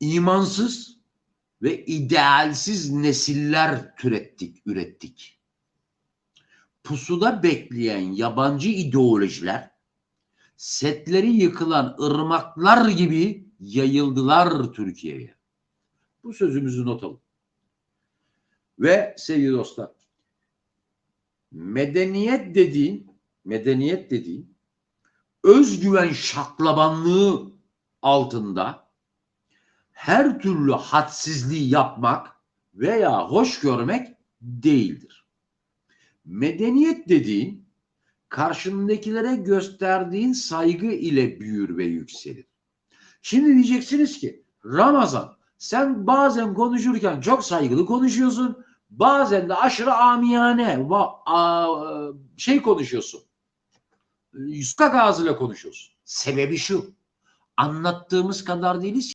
imansız ve idealsiz nesiller türettik, ürettik. Pusuda bekleyen yabancı ideolojiler setleri yıkılan ırmaklar gibi yayıldılar Türkiye'ye. Bu sözümüzü not alın. Ve sevgili dostlar, medeniyet dediğin, medeniyet dediğin özgüven şaklabanlığı altında her türlü hadsizliği yapmak veya hoş görmek değildir. Medeniyet dediğin karşındakilere gösterdiğin saygı ile büyür ve yükselir. Şimdi diyeceksiniz ki Ramazan sen bazen konuşurken çok saygılı konuşuyorsun. Bazen de aşırı amiyane şey konuşuyorsun. Sokak ağzıyla konuşuyorsun. Sebebi şu. Anlattığımız kadar değiliz